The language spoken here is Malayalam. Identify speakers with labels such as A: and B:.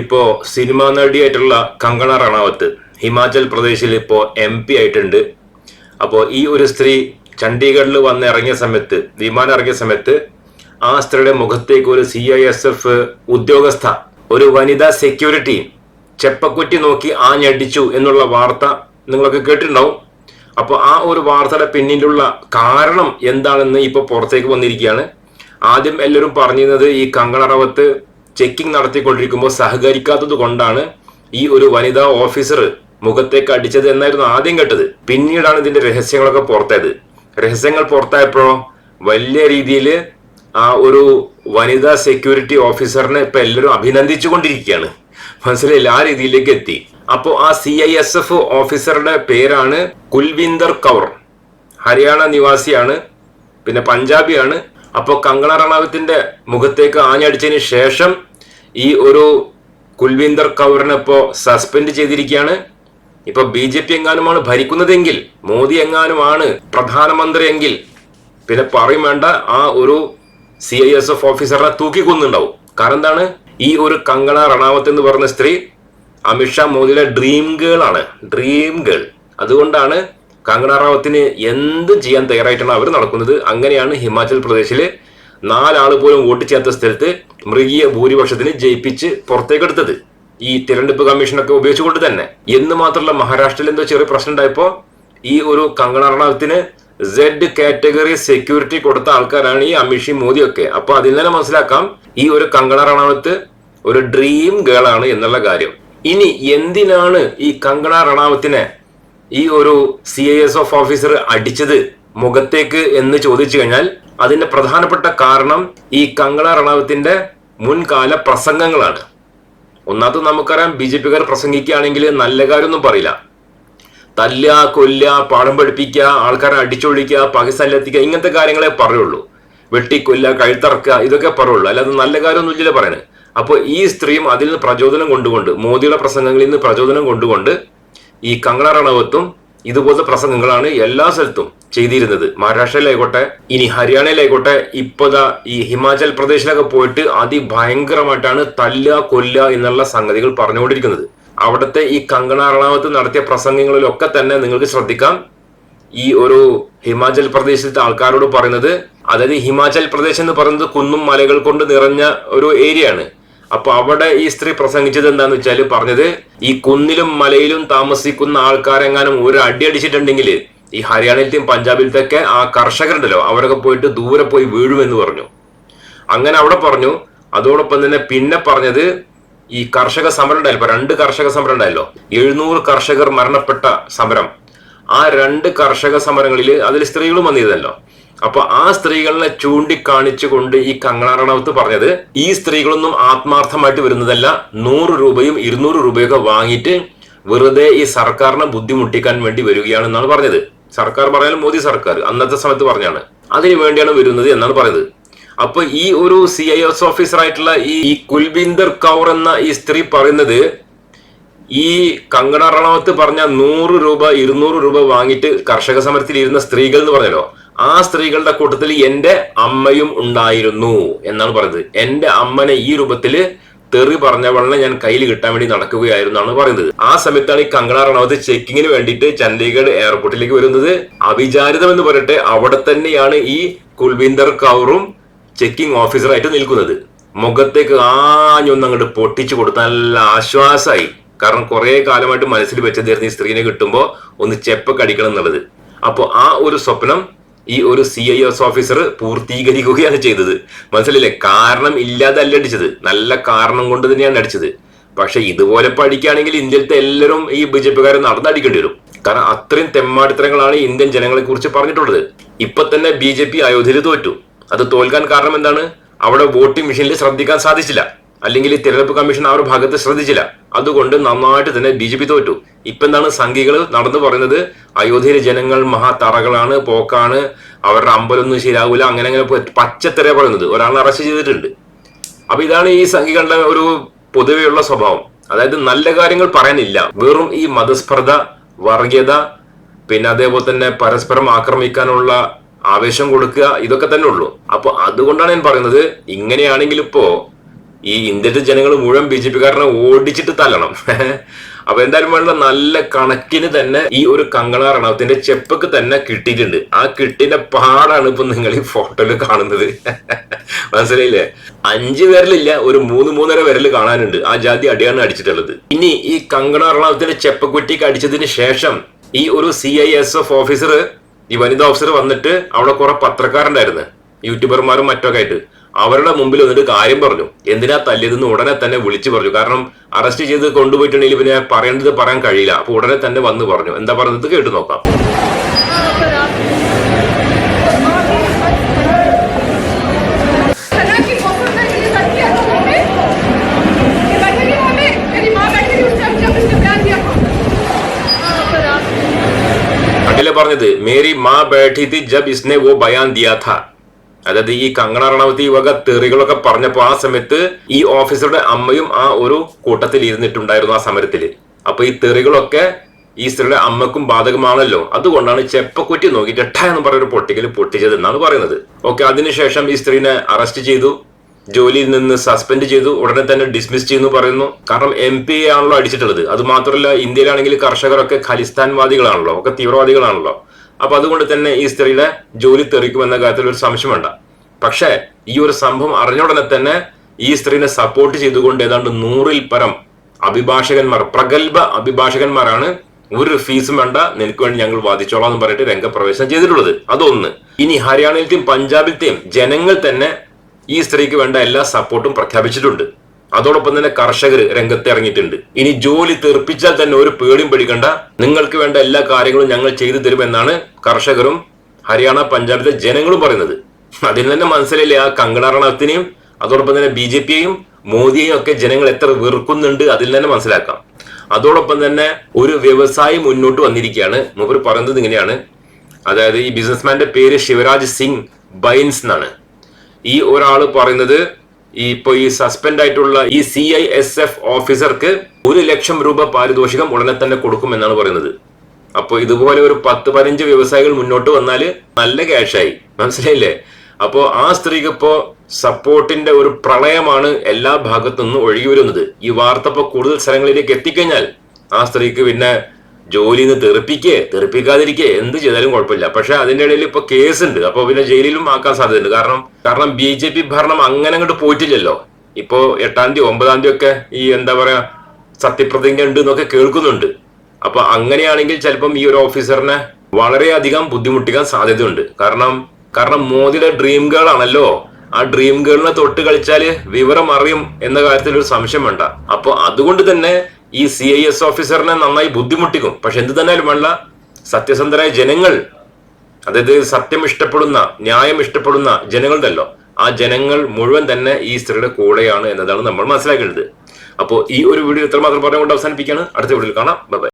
A: ഇപ്പോ സിനിമ നടിയായിട്ടുള്ള കങ്കണ റണാവത്ത് ഹിമാചൽ പ്രദേശിൽ ഇപ്പോ എം പി ആയിട്ടുണ്ട്. അപ്പോൾ ഈ ഒരു സ്ത്രീ ചണ്ഡീഗഡിൽ വന്ന് ഇറങ്ങിയ സമയത്ത് വിമാനം ഇറങ്ങിയ സമയത്ത് ആ സ്ത്രീയുടെ മുഖത്തേക്ക് ഒരു സി ഐ എസ് എഫ് ഉദ്യോഗസ്ഥ ഒരു വനിതാ സെക്യൂരിറ്റി ചെപ്പക്കുറ്റി നോക്കി ആഞ്ഞടിച്ചു എന്നുള്ള വാർത്ത നിങ്ങളൊക്കെ കേട്ടിട്ടുണ്ടാവും. അപ്പോൾ ആ ഒരു വാർത്തയുടെ പിന്നിലുള്ള കാരണം എന്താണെന്ന് ഇപ്പോൾ പുറത്തേക്ക് വന്നിരിക്കുകയാണ്. ആദ്യം എല്ലാവരും പറഞ്ഞിരുന്നത് ഈ കങ്കണ റവത്ത് ചെക്കിംഗ് നടത്തിക്കൊണ്ടിരിക്കുമ്പോൾ സഹകരിക്കാത്തത് കൊണ്ടാണ് ഈ ഒരു വനിതാ ഓഫീസർ മുഖത്തേക്ക് അടിച്ചത് എന്നായിരുന്നു ആദ്യം കേട്ടത്. പിന്നീടാണ് ഇതിന്റെ രഹസ്യങ്ങളൊക്കെ പുറത്തായത്. രഹസ്യങ്ങൾ പുറത്തായപ്പോഴോ വലിയ രീതിയിൽ ആ ഒരു വനിതാ സെക്യൂരിറ്റി ഓഫീസറിനെ ഇപ്പൊ എല്ലാവരും അഭിനന്ദിച്ചുകൊണ്ടിരിക്കുകയാണ്. മനസ്സിലായില്ല? ആ രീതിയിലേക്ക് എത്തി. അപ്പോൾ ആ സി ഐ എസ് എഫ് ഓഫീസറുടെ പേരാണ് കുൽവിന്ദർ കൗർ. ഹരിയാന നിവാസിയാണ്. പിന്നെ പഞ്ചാബിയാണ്. അപ്പോൾ കങ്കണ റണാവത്തിന്റെ മുഖത്തേക്ക് ആഞ്ഞടിച്ചതിന് ശേഷം ഈ ഒരു കുൽവീന്ദർ കൗറിനെ ഇപ്പോൾ സസ്പെൻഡ് ചെയ്തിരിക്കുകയാണ്. ഇപ്പൊ ബി ജെ പി എങ്ങാനുമാണ് ഭരിക്കുന്നതെങ്കിൽ മോദി എങ്ങാനുമാണ് പ്രധാനമന്ത്രി എങ്കിൽ പിന്നെ പറയും വേണ്ട ആ ഒരു സി ഐ എസ് എഫ് ഓഫീസറിനെ തൂക്കിക്കൊന്നുണ്ടാവും. കാരണം എന്താണ്? ഈ ഒരു കങ്കണ റണാവത്ത് എന്ന് പറഞ്ഞ സ്ത്രീ അമിത്ഷാ മോദിയുടെ ഡ്രീം ഗേൾ ആണ് ഡ്രീം ഗേൾ. അതുകൊണ്ടാണ് കങ്കണ റാവത്തിന് എന്ത് ചെയ്യാൻ തയ്യാറായിട്ടാണ് അവർ നടക്കുന്നത്? അങ്ങനെയാണ് ഹിമാചൽ പ്രദേശിൽ നാലാൾ പോലും വോട്ട് ചെയ്യാത്ത സ്ഥലത്ത് മൃഗീയ ഭൂരിപക്ഷത്തിന് ജയിപ്പിച്ച് പുറത്തേക്കെടുത്തത്. ഈ തിരഞ്ഞെടുപ്പ് കമ്മീഷനൊക്കെ ഉപയോഗിച്ചുകൊണ്ട് തന്നെ. എന്ന് മാത്രമല്ല മഹാരാഷ്ട്രയിൽ എന്തോ ചെറിയ പ്രശ്നം ഉണ്ടായപ്പോ ഈ ഒരു കങ്കണ റണാവത്തിന് സെഡ് കാറ്റഗറി സെക്യൂരിറ്റി കൊടുത്ത ആൾക്കാരാണ് ഈ അമിഷി മോദിയൊക്കെ. അപ്പൊ അതിൽ തന്നെ മനസ്സിലാക്കാം ഈ ഒരു കങ്കണ റണാവത്ത് ഒരു ഡ്രീം ഗേൾ ആണ് എന്നുള്ള കാര്യം. ഇനി എന്തിനാണ് ഈ കങ്കണ റണാവത്തിനെ ഈ ഒരു C I S F officer അടിച്ചത് മുഖത്തേക്ക് എന്ന് ചോദിച്ചു കഴിഞ്ഞാൽ അതിന്റെ പ്രധാനപ്പെട്ട കാരണം ഈ കങ്കള റണാവത്തിന്റെ മുൻകാല പ്രസംഗങ്ങളാണ്. ഒന്നാമത് നമുക്കറിയാം ബി ജെ പിക്കാർ പ്രസംഗിക്കുകയാണെങ്കിൽ നല്ല കാര്യമൊന്നും പറയില്ല. തല്ല കൊല്ല പാഠം പഠിപ്പിക്കുക ആൾക്കാരെ അടിച്ചൊഴിക്കുക പാകിസ്ഥാനിലെത്തിക്കുക ഇങ്ങനത്തെ കാര്യങ്ങളെ പറയുള്ളൂ. വെട്ടിക്കൊല്ല കഴുത്തറക്കുക ഇതൊക്കെ പറയുള്ളൂ. അല്ലാതെ നല്ല കാര്യമൊന്നും ഇല്ലല്ലോ പറയണേ. അപ്പോൾ ഈ സ്ത്രീയും അതിൽ നിന്ന് പ്രചോദനം കൊണ്ടുകൊണ്ട് മോദിയുടെ പ്രസംഗങ്ങളിൽ നിന്ന് പ്രചോദനം കൊണ്ടുകൊണ്ട് ഈ കങ്കണ റണവത്തും ഇതുപോലത്തെ പ്രസംഗങ്ങളാണ് എല്ലാ സ്ഥലത്തും ചെയ്തിരുന്നത്. മഹാരാഷ്ട്രയിലായിക്കോട്ടെ ഇനി ഹരിയാനയിലായിക്കോട്ടെ ഇപ്പോഴാ ഈ ഹിമാചൽ പ്രദേശിലൊക്കെ പോയിട്ട് അതിഭയങ്കരമായിട്ടാണ് തല്ല കൊല്ല എന്നുള്ള സംഗതികൾ പറഞ്ഞുകൊണ്ടിരിക്കുന്നത്. അവിടുത്തെ ഈ കങ്കണ റണാവത്ത് നടത്തിയ പ്രസംഗങ്ങളിലൊക്കെ തന്നെ നിങ്ങൾക്ക് ശ്രദ്ധിക്കാം. ഈ ഒരു ഹിമാചൽ പ്രദേശത്തെ ആൾക്കാരോട് പറയുന്നത് അതായത് ഹിമാചൽ പ്രദേശ് എന്ന് പറയുന്നത് കുന്നും മലകൾ കൊണ്ട് നിറഞ്ഞ ഒരു ഏരിയ ആണ് അപ്പൊ അവിടെ ഈ സ്ത്രീ പ്രസംഗിച്ചത് എന്താന്ന് വെച്ചാൽ പറഞ്ഞത് ഈ കുന്നിലും മലയിലും താമസിക്കുന്ന ആൾക്കാരെങ്ങാനും ഒരു അടി അടിച്ചിട്ടുണ്ടെങ്കിൽ ഈ ഹരിയാനയിലത്തെയും പഞ്ചാബിലത്തെയൊക്കെ ആ കർഷകരുണ്ടല്ലോ അവരൊക്കെ പോയിട്ട് ദൂരെ പോയി വീഴുമെന്ന് പറഞ്ഞു. അങ്ങനെ അവിടെ പറഞ്ഞു അതോടൊപ്പം തന്നെ പിന്നെ പറഞ്ഞത് ഈ കർഷക സമരം ഉണ്ടായല്ലോ? രണ്ട് കർഷക സമരം ഉണ്ടായല്ലോ. എഴുന്നൂറ് കർഷകർ മരണപ്പെട്ട സമരം. ആ രണ്ട് കർഷക സമരങ്ങളിൽ അതിൽ സ്ത്രീകളും വന്നിരുന്നല്ലോ. അപ്പൊ ആ സ്ത്രീകളെ ചൂണ്ടിക്കാണിച്ചുകൊണ്ട് ഈ കങ്കണ റണൗത്ത് പറഞ്ഞത് ഈ സ്ത്രീകളൊന്നും ആത്മാർത്ഥമായിട്ട് വരുന്നതല്ല നൂറ് രൂപയും ഇരുന്നൂറ് രൂപയൊക്കെ വാങ്ങിയിട്ട് വെറുതെ ഈ സർക്കാരിനെ ബുദ്ധിമുട്ടിക്കാൻ വേണ്ടി വരികയാണെന്നാണ് പറഞ്ഞത്. സർക്കാർ പറയാൻ മോദി സർക്കാർ അന്നത്തെ സമയത്ത് പറഞ്ഞാണ്. അതിനു വേണ്ടിയാണ് വരുന്നത് എന്നാണ് പറയുന്നത് അപ്പൊ ഈ ഒരു സി ഐ എസ് ഓഫീസർ ആയിട്ടുള്ള ഈ കുൽബിന്ദർ കൗർ എന്ന ഈ സ്ത്രീ പറയുന്നത് ഈ കങ്കണ റണാവത്ത് പറഞ്ഞ നൂറ് രൂപ ഇരുന്നൂറ് രൂപ വാങ്ങിയിട്ട് കർഷക സമരത്തിൽ ഇരുന്ന സ്ത്രീകൾ എന്ന് പറഞ്ഞല്ലോ. ആ സ്ത്രീകളുടെ കൂട്ടത്തിൽ എന്റെ അമ്മയും ഉണ്ടായിരുന്നു എന്നാണ് പറയുന്നത്. എന്റെ അമ്മനെ ഈ രൂപത്തിൽ തെറി പറഞ്ഞവളെ ഞാൻ കയ്യിൽ കിട്ടാൻ വേണ്ടി നടക്കുകയായിരുന്നു എന്നാണ് പറയുന്നത്. ആ സമയത്താണ് ഈ കങ്കണ റണാവത്ത് ചെക്കിങ്ങിന് വേണ്ടിയിട്ട് ചണ്ഡീഗഡ് എയർപോർട്ടിലേക്ക് വരുന്നത്. അവിചാരിതം എന്ന് പറയട്ടെ അവിടെ തന്നെയാണ് ഈ കുൽവീന്ദർ കൗറും ചെക്കിംഗ് ഓഫീസറായിട്ട് നിൽക്കുന്നത്. മുഖത്തേക്ക് ആഞ്ഞൊന്ന് അങ്ങോട്ട് പൊട്ടിച്ചു കൊടുത്താൽ നല്ല ആശ്വാസമായി കാരണം കുറേ കാലമായിട്ട് മനസ്സിൽ വെച്ചതായിരുന്നു ഈ സ്ത്രീനെ കിട്ടുമ്പോൾ ഒന്ന് ചെപ്പ് കടിക്കണം എന്നുള്ളത്. അപ്പോൾ ആ ഒരു സ്വപ്നം ഈ ഒരു സി ഐ എസ് ഓഫീസർ പൂർത്തീകരിക്കുകയാണ് ചെയ്തത്. മനസ്സിലല്ലേ കാരണം ഇല്ലാതെ അല്ല അടിച്ചത്. നല്ല കാരണം കൊണ്ട് തന്നെയാണ് അടിച്ചത്. പക്ഷെ ഇതുപോലെ പഠിക്കുകയാണെങ്കിൽ ഇന്ത്യയിലത്തെ എല്ലാവരും ഈ ബി ജെ പിക്കാരെ നടന്നടിക്കേണ്ടി വരും. കാരണം അത്രയും തെമ്മാടിത്തരങ്ങളാണ് ഇന്ത്യൻ ജനങ്ങളെ കുറിച്ച് പറഞ്ഞിട്ടുള്ളത്. ഇപ്പൊ തന്നെ ബി ജെ പി അയോധ്യയിൽ തോറ്റു. അത് തോൽക്കാൻ കാരണം എന്താണ്? അവിടെ വോട്ടിംഗ് മെഷീനിൽ ശ്രദ്ധിക്കാൻ സാധിച്ചില്ല. അല്ലെങ്കിൽ തിരഞ്ഞെടുപ്പ് കമ്മീഷൻ ആ ഒരു ഭാഗത്ത് ശ്രദ്ധിച്ചില്ല. അതുകൊണ്ട് നന്നായിട്ട് തന്നെ ബി ജെ പി തോറ്റു. ഇപ്പൊ എന്താണ് സംഘികൾ നടന്നു പറയുന്നത്? അയോധ്യയിലെ ജനങ്ങൾ മഹാതറകളാണ് പോക്കാണ് അവരുടെ അമ്പലമൊന്നും ശരിയാവില്ല അങ്ങനെ അങ്ങനെ പച്ചത്തര പറയുന്നത്. ഒരാളെ അറസ്റ്റ് ചെയ്തിട്ടുണ്ട്. അപ്പൊ ഇതാണ് ഈ സംഘികളുടെ ഒരു പൊതുവെയുള്ള സ്വഭാവം. അതായത് നല്ല കാര്യങ്ങൾ പറയാനില്ല. വെറും ഈ മതസ്പർദ്ധ വർഗീയത പിന്നെ അതേപോലെ തന്നെ പരസ്പരം ആക്രമിക്കാനുള്ള ആവേശം കൊടുക്കുക ഇതൊക്കെ തന്നെ ഉള്ളൂ. അപ്പൊ അതുകൊണ്ടാണ് ഞാൻ പറയുന്നത് ഇങ്ങനെയാണെങ്കിൽ ഇപ്പോ ഈ ഇന്ത്യത്തെ ജനങ്ങൾ മുഴുവൻ ബി ജെ പിക്കാരനെ ഓടിച്ചിട്ട് തല്ലണം. അപ്പൊ എന്തായാലും വേണ്ട നല്ല കണക്കിന് തന്നെ ഈ ഒരു കങ്കണ റണാവത്തിന്റെ ചെപ്പക്ക് തന്നെ കിട്ടിയിട്ടുണ്ട്. ആ കിട്ടിന്റെ പാടാണ് ഇപ്പൊ നിങ്ങൾ ഈ ഫോട്ടോയിൽ കാണുന്നത്. മനസ്സിലായില്ലേ? അഞ്ച് വിരലില്ല ഒരു മൂന്ന് മൂന്നര വിരൽ കാണാനുണ്ട്. ആ ജാതി അടിയാണ് അടിച്ചിട്ടുള്ളത്. ഇനി ഈ കങ്കണ റണാവത്തിന്റെ ചെപ്പക്കുറ്റിക്ക് അടിച്ചതിന് ശേഷം ഈ ഒരു C I S F officer ഈ വനിതാ ഓഫീസർ വന്നിട്ട് അവിടെ കുറെ പത്രക്കാരുണ്ടായിരുന്നു. യൂട്യൂബർമാരും മറ്റൊക്കെ ആയിട്ട്. അവരുടെ മുമ്പിൽ വന്നിട്ട് കാര്യം പറഞ്ഞു. എന്തിനാ തല്ലിയതെന്ന് ഉടനെ തന്നെ വിളിച്ചു പറഞ്ഞു. കാരണം അറസ്റ്റ് ചെയ്ത് കൊണ്ടുപോയിട്ടുണ്ടെങ്കിൽ പിന്നെ പറയേണ്ടത് പറയാൻ കഴിയില്ല. അപ്പൊ ഉടനെ തന്നെ വന്ന് പറഞ്ഞു. എന്താ പറഞ്ഞത്? കേട്ടു നോക്കാം. പറഞ്ഞത് മേരി മാ ബൈഠി ജബ് ഇസ്നെ വോ ബയാൻ ദിയാ അതായത് ഈ കങ്കണ റണാവത്ത് ഈ വക തെറികളൊക്കെ പറഞ്ഞപ്പോ ആ സമയത്ത് ഈ ഓഫീസറുടെ അമ്മയും ആ ഒരു കൂട്ടത്തിൽ ഇരുന്നിട്ടുണ്ടായിരുന്നു ആ സമരത്തിൽ അപ്പൊ ഈ തെറികളൊക്കെ ഈ സ്ത്രീയുടെ അമ്മക്കും ബാധകമാണല്ലോ. അതുകൊണ്ടാണ് ചെപ്പക്കുറ്റി നോക്കിയിട്ട് ഠ എന്ന് ഒരു പൊട്ടിക്കൽ പൊട്ടിച്ചത് എന്നാണ് പറയുന്നത്. ഓക്കെ അതിനുശേഷം ഈ സ്ത്രീനെ അറസ്റ്റ് ചെയ്തു. ജോലിയിൽ നിന്ന് സസ്പെൻഡ് ചെയ്തു. ഉടനെ തന്നെ ഡിസ്മിസ് ചെയ്യുന്നു പറയുന്നു. കാരണം എം പി എ ആണല്ലോ അടിച്ചിട്ടുള്ളത്. അത് മാത്രമല്ല ഇന്ത്യയിലാണെങ്കിൽ കർഷകരൊക്കെ ഖലിസ്ഥാൻവാദികളാണല്ലോ. ഒക്കെ തീവ്രവാദികളാണല്ലോ. അപ്പൊ അതുകൊണ്ട് തന്നെ ഈ സ്ത്രീയുടെ ജോലി തെറിക്കുമെന്ന കാര്യത്തിൽ ഒരു സംശയം വേണ്ട പക്ഷേ ഈ ഒരു സംഭവം അറിഞ്ഞ ഉടനെ തന്നെ ഈ സ്ത്രീനെ സപ്പോർട്ട് ചെയ്തുകൊണ്ട് ഏതാണ്ട് നൂറിൽ പരം അഭിഭാഷകന്മാർ പ്രഗത്ഭ അഭിഭാഷകന്മാരാണ് ഒരു ഫീസും വേണ്ട നിനക്ക് വേണ്ടി ഞങ്ങൾ വാദിച്ചോളാം എന്ന് പറഞ്ഞിട്ട് രംഗപ്രവേശനം ചെയ്തിട്ടുള്ളത്. അതൊന്ന്. ഇനി ഹരിയാനയിലത്തെയും പഞ്ചാബിലത്തെയും ജനങ്ങൾ തന്നെ ഈ സ്ത്രീക്ക് വേണ്ട എല്ലാ സപ്പോർട്ടും പ്രഖ്യാപിച്ചിട്ടുണ്ട്. അതോടൊപ്പം തന്നെ കർഷകർ രംഗത്ത് ഇറങ്ങിയിട്ടുണ്ട്. ഇനി ജോലി തെറിപ്പിച്ചാൽ തന്നെ ഒരു പേടിയും പേടിക്കണ്ട. നിങ്ങൾക്ക് വേണ്ട എല്ലാ കാര്യങ്ങളും ഞങ്ങൾ ചെയ്തു തരുമെന്നാണ് കർഷകരും ഹരിയാന പഞ്ചാബിലെ ജനങ്ങളും പറയുന്നത്. അതിൽ തന്നെ മനസ്സിലായില്ലേ ആ കങ്കണ റണത്തിനെയും അതോടൊപ്പം തന്നെ ബി ജെ പിയെയും മോദിയെയും ഒക്കെ ജനങ്ങൾ എത്ര വെറുക്കുന്നുണ്ട് അതിൽ തന്നെ മനസ്സിലാക്കാം. അതോടൊപ്പം തന്നെ ഒരു വ്യവസായി മുന്നോട്ട് വന്നിരിക്കുകയാണ്. മൂപ്പർ പറയുന്നത് ഇങ്ങനെയാണ്. അതായത് ഈ ബിസിനസ്മാന്റെ പേര് ശിവരാജ് സിംഗ് ബൈൻസ് എന്നാണ്. ഈ ഒരാൾ പറയുന്നത് ഈ ഇപ്പൊ ഈ സസ്പെൻഡ് ആയിട്ടുള്ള ഈ സി ഐ എസ് എഫ് ഓഫീസർക്ക് ഒരു ലക്ഷം രൂപ പാരിതോഷികം ഉടനെ തന്നെ കൊടുക്കുമെന്നാണ് പറയുന്നത്. അപ്പോൾ ഇതുപോലെ ഒരു പത്ത് പതിനഞ്ച് വ്യവസായികൾ മുന്നോട്ട് വന്നാൽ നല്ല ക്യാഷായി മനസ്സിലായില്ലേ? അപ്പോൾ ആ സ്ത്രീക്ക് ഇപ്പോ സപ്പോർട്ടിന്റെ ഒരു പ്രളയമാണ് എല്ലാ ഭാഗത്തു നിന്നും ഒഴുകി വരുന്നത് ഈ വാർത്ത ഇപ്പോൾ കൂടുതൽ സ്ഥലങ്ങളിലേക്ക് എത്തിക്കഴിഞ്ഞാൽ ആ സ്ത്രീക്ക് പിന്നെ ജോലിയിൽ നിന്ന് തെറിപ്പിക്കേ തെറിപ്പിക്കാതിരിക്കേ എന്ത് ചെയ്താലും കുഴപ്പമില്ല. പക്ഷെ അതിന്റെ ഇടയിൽ ഇപ്പൊ കേസ് ഉണ്ട് അപ്പൊ പിന്നെ ജയിലിലും ആക്കാൻ സാധ്യതയുണ്ട്. കാരണം കാരണം ബി ജെ പി ഭരണം അങ്ങനെ അങ്ങോട്ട് പോയിട്ടില്ലല്ലോ. ഇപ്പോ എട്ടാം തീയതി ഒമ്പതാം തീയതി ഒക്കെ ഈ എന്താ പറയാ സത്യപ്രതിജ്ഞ ഉണ്ട് എന്നൊക്കെ കേൾക്കുന്നുണ്ട്. അപ്പൊ അങ്ങനെയാണെങ്കിൽ ചിലപ്പം ഈ ഒരു ഓഫീസറിനെ വളരെയധികം ബുദ്ധിമുട്ടിക്കാൻ സാധ്യതയുണ്ട്. കാരണം കാരണം മോദിയുടെ ഡ്രീം ഗേൾ ആണല്ലോ. ആ ഡ്രീം ഗേളിനെ തൊട്ട് കളിച്ചാൽ വിവരം അറിയും എന്ന കാര്യത്തിൽ ഒരു സംശയം വേണ്ട. അപ്പൊ അതുകൊണ്ട് തന്നെ ഈ സി ഐ എസ് ഓഫീസറിനെ നന്നായി ബുദ്ധിമുട്ടിക്കും. പക്ഷെ എന്ത് തന്നെയാലും വേണ്ട. സത്യസന്ധരായ ജനങ്ങൾ അതായത് സത്യം ഇഷ്ടപ്പെടുന്ന ന്യായം ഇഷ്ടപ്പെടുന്ന ജനങ്ങളുണ്ടല്ലോ. ആ ജനങ്ങൾ മുഴുവൻ തന്നെ ഈ സ്ത്രീയുടെ കൂടെയാണ് എന്നതാണ് നമ്മൾ മനസ്സിലാക്കേണ്ടത്. അപ്പോൾ ഈ ഒരു വീഡിയോ ഇത്രമാത്രം പറഞ്ഞുകൊണ്ട് അവസാനിപ്പിക്കുകയാണ്. അടുത്ത വീഡിയോയിൽ കാണാം. ബൈ